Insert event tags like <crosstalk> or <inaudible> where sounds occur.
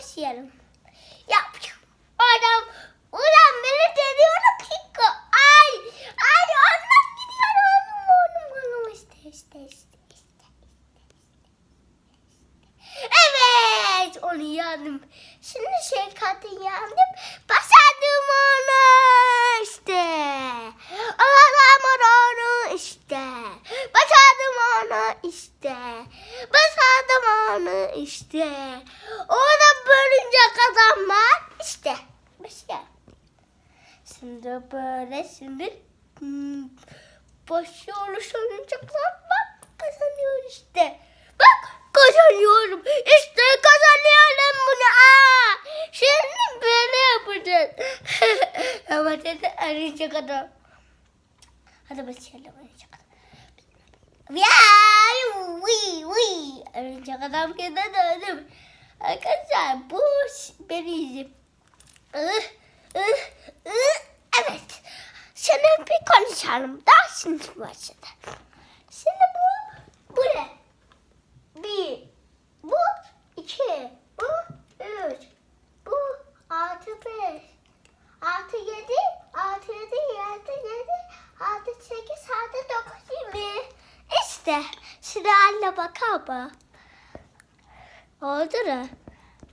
başlayalım. Yap. Adam ulan beni deniyorum Kiko. Ay. Ay ondan gidiyor oğlum oğlum oğlum işte işte işte işte. Evet onu yandım. Şimdi şey katı yandım. Başardım onu işte. Başardım onu işte. Başardım onu işte. Başardım onu işte. Orada bölünce kazanmak işte. Şey. Şimdi böyle şimdi hmm, başarılı sonuncaklar bak kazanıyor işte. Bak kazanıyorum. İşte kazanıyorum bunu. Aa, şimdi böyle yapacağız. <laughs> Ama dedi arayacak adam. Hadi başlayalım arayacak adam. Ya, uy, uy. Arayacak adam kendine döndüm. Arkadaşlar bu ş- beni izin. Ih, ih, ih. Evet. Şimdi bir konuşalım. Daha şimdi başladı. Şimdi bu, bu ne? Bir, bu iki, bu üç, bu altı beş, altı yedi, altı yedi, altı yedi, altı sekiz, altı dokuz, yirmi. İşte şimdi anne bakar mı? Oldu.